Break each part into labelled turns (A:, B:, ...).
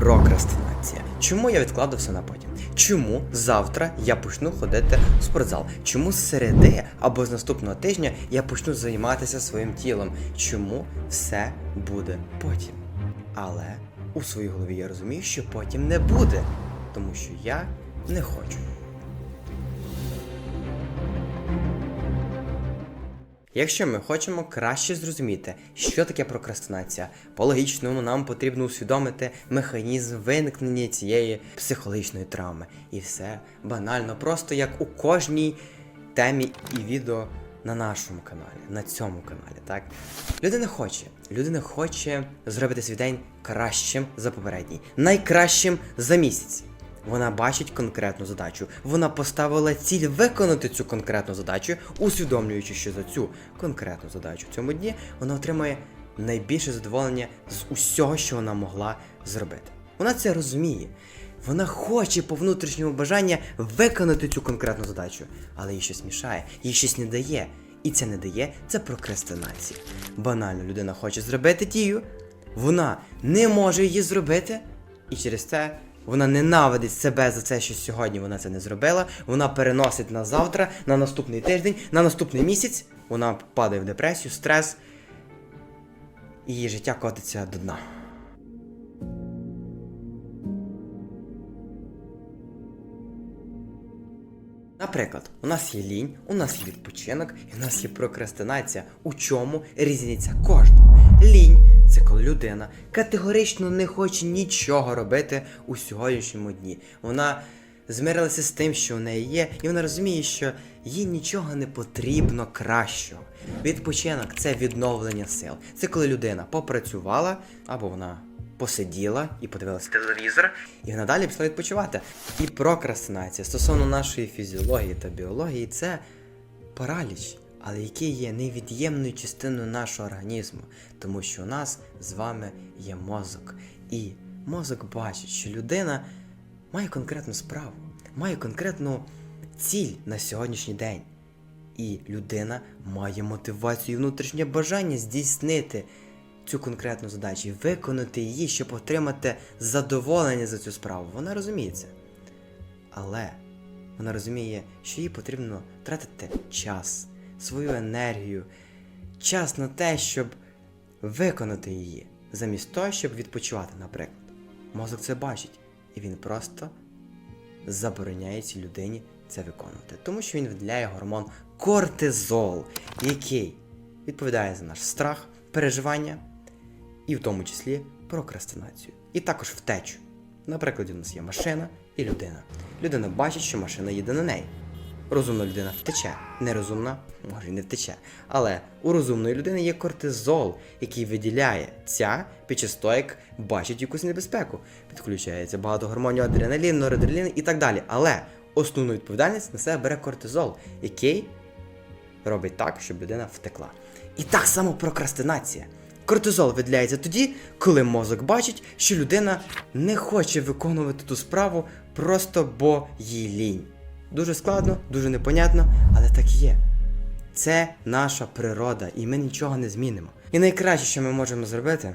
A: Прокрастинація. Чому я відкладу все на потім? Чому завтра я почну ходити в спортзал? Чому з середи або з наступного тижня я почну займатися своїм тілом? Чому все буде потім? Але у своїй голові я розумію, що потім не буде, тому що я не хочу. Якщо ми хочемо краще зрозуміти, що таке прокрастинація, по-логічному нам потрібно усвідомити механізм виникнення цієї психологічної травми. І все банально, просто як у кожній темі і відео на нашому каналі, на цьому каналі, так? Людина хоче, людина хоче зробити свій день кращим за попередній, найкращим за місяць. Вона бачить конкретну задачу. Вона поставила ціль виконати цю конкретну задачу, усвідомлюючи, що за цю конкретну задачу в цьому дні вона отримає найбільше задоволення з усього, що вона могла зробити. Вона це розуміє. Вона хоче по внутрішньому бажання виконати цю конкретну задачу, але їй щось мішає, їй щось не дає. І це не дає, це прокрастинація. Банально людина хоче зробити дію, вона не може її зробити, і через це вона ненавидить себе за це, що сьогодні вона це не зробила. Вона переносить на завтра, на наступний тиждень, на наступний місяць. Вона падає в депресію, стрес, і її життя котиться до дна. Наприклад, у нас є лінь, у нас є відпочинок, і у нас є прокрастинація. У чому різниця кожного? Лінь це коли людина категорично не хоче нічого робити у сьогоднішньому дні. Вона змирилася з тим, що у неї є, і вона розуміє, що їй нічого не потрібно кращого. Відпочинок це відновлення сил. Це коли людина попрацювала або вона посиділа і подивилася телевізор, і вона далі пішла відпочивати. І прокрастинація стосовно нашої фізіології та біології це параліч, але який є невід'ємною частиною нашого організму, тому що у нас з вами є мозок. І мозок бачить, що людина має конкретну справу, має конкретну ціль на сьогоднішній день. І людина має мотивацію і внутрішнє бажання здійснити цю конкретну задачу виконати її, щоб отримати задоволення за цю справу. Вона розуміє це. Але вона розуміє, що їй потрібно тратити час, свою енергію, час на те, щоб виконати її, замість того, щоб відпочивати, наприклад. Мозок це бачить, і він просто забороняє цій людині це виконувати, тому що він виділяє гормон кортизол, який відповідає за наш страх, переживання і в тому числі прокрастинацію. І також втечу. Наприклад, у нас є машина і людина. Людина бачить, що машина їде на неї. Розумна людина втече, нерозумна може і не втече. Але у розумної людини є кортизол, який виділяє ця під час того, як бачить якусь небезпеку. Підключається багато гормонів адреналін, норадреналін і так далі. Але основну відповідальність на себе бере кортизол, який робить так, щоб людина втекла. І так само прокрастинація. Кортизол виділяється тоді, коли мозок бачить, що людина не хоче виконувати ту справу просто бо їй лінь. Дуже складно, дуже непонятно, але так є. Це наша природа, і ми нічого не змінимо. І найкраще, що ми можемо зробити,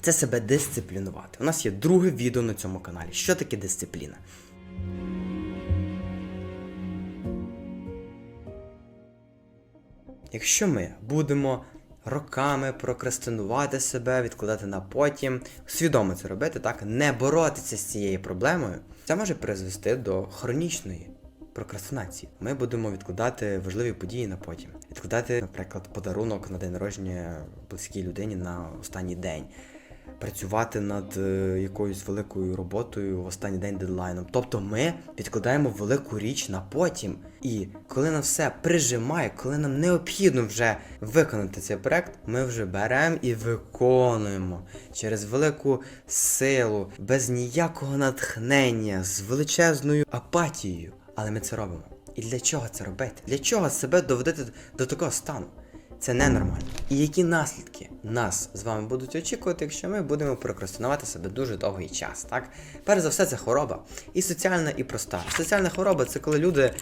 A: це себе дисциплінувати. У нас є друге відео на цьому каналі. Що таке дисципліна? Якщо ми будемо роками прокрастинувати себе, відкладати на потім, свідомо це робити, так, не боротися з цією проблемою, це може призвести до хронічної прокрастинації. Ми будемо відкладати важливі події на потім. Відкладати, наприклад, подарунок на день народження близькій людині на останній день. Працювати над е, якоюсь великою роботою в останній день дедлайном. Тобто ми відкладаємо велику річ на потім. І коли нам все прижимає, коли нам необхідно вже виконати цей проект, ми вже беремо і виконуємо через велику силу, без ніякого натхнення, з величезною апатією. Але ми це робимо. І для чого це робити? Для чого себе доводити до такого стану? Це ненормально. І які наслідки нас з вами будуть очікувати, якщо ми будемо прокрастинувати себе дуже довгий час, так? Перш за все, це хвороба. І соціальна, і проста. Соціальна хвороба це коли люди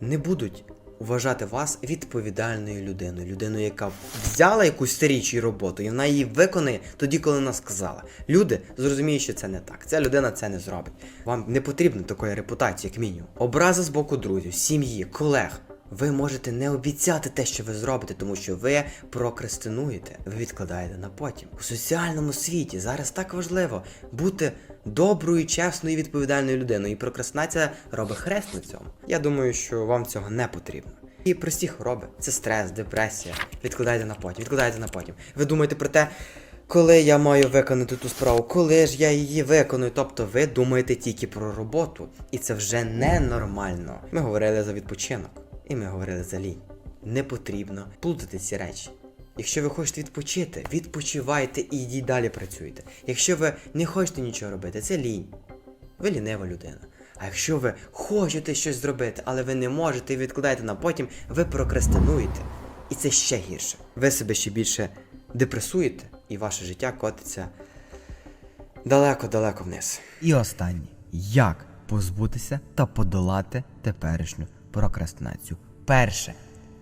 A: не будуть вважати вас відповідальною людиною, людиною, яка взяла якусь річ і роботу, і вона її виконає тоді, коли вона сказала. Люди зрозуміють, що це не так. Ця людина це не зробить. Вам не потрібно такої репутації, як мінімум. Образа з боку друзів, сім'ї, колег. Ви можете не обіцяти те, що ви зробите, тому що ви прокрастинуєте, ви відкладаєте на потім. У соціальному світі зараз так важливо бути доброю, чесною, відповідальною людиною. І прокрастинація робить хрест на цьому. Я думаю, що вам цього не потрібно. І прості хвороби це стрес, депресія. Відкладайте на потім, відкладайте на потім. Ви думаєте про те. Коли я маю виконати ту справу, коли ж я її виконую? Тобто ви думаєте тільки про роботу, і це вже ненормально. Ми говорили за відпочинок, і ми говорили за лінь. Не потрібно плутати ці речі. Якщо ви хочете відпочити, відпочивайте і йдіть далі працюйте. Якщо ви не хочете нічого робити, це лінь. Ви лінива людина. А якщо ви хочете щось зробити, але ви не можете і відкладаєте на потім, ви прокрастинуєте. І це ще гірше. Ви себе ще більше депресуєте, і ваше життя котиться далеко-далеко вниз.
B: І останнє. Як позбутися та подолати теперішню прокрастинацію? Перше.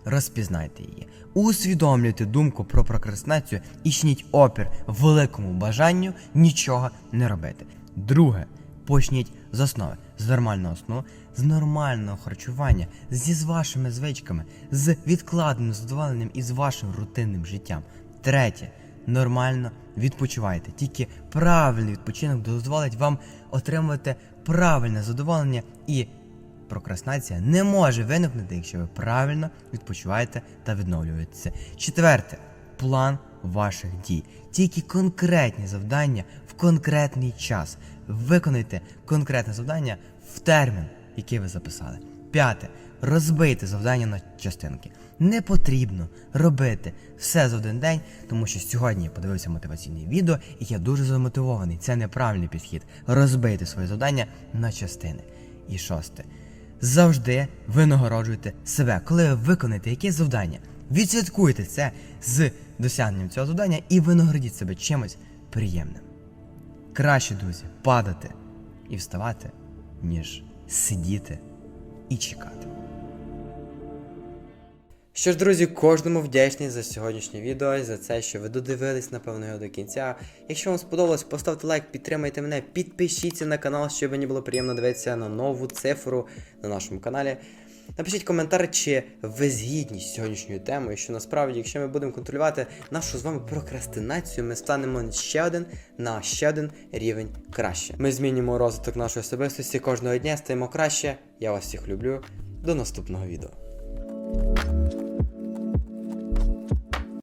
B: Розпізнайте її. Усвідомлюйте думку про прокрастинацію і чиніть опір великому бажанню нічого не робити. Друге. Почніть з основи, з нормального сну, з нормального харчування, зі з вашими звичками, з відкладеним задоволенням і з вашим рутинним життям. Третє нормально відпочивайте. Тільки правильний відпочинок дозволить вам отримувати правильне задоволення і прокрастинація не може виникнути, якщо ви правильно відпочиваєте та відновлюєтеся. Четверте план ваших дій. Тільки конкретні завдання в конкретний час. Виконайте конкретне завдання в термін, який ви записали. П'яте. Розбийте завдання на частинки. Не потрібно робити все за один день, тому що сьогодні я подивився мотиваційне відео, і я дуже замотивований. Це неправильний підхід. Розбийте своє завдання на частини. І шосте. Завжди винагороджуйте себе. Коли ви виконаєте якесь завдання, відсвяткуйте це з досягненням цього завдання і винагородіть себе чимось приємним. Краще, друзі, падати і вставати, ніж сидіти і чекати.
A: Що ж, друзі, кожному вдячний за сьогоднішнє відео, і за це, що ви додивились, напевно, його до кінця. Якщо вам сподобалось, поставте лайк, підтримайте мене, підпишіться на канал, щоб мені було приємно дивитися на нову цифру на нашому каналі. Напишіть коментар, чи ви згідні з сьогоднішньою темою, що насправді, якщо ми будемо контролювати нашу з вами прокрастинацію, ми станемо ще один на ще один рівень краще. Ми змінюємо розвиток нашої особистості кожного дня, стаємо краще. Я вас всіх люблю. До наступного відео.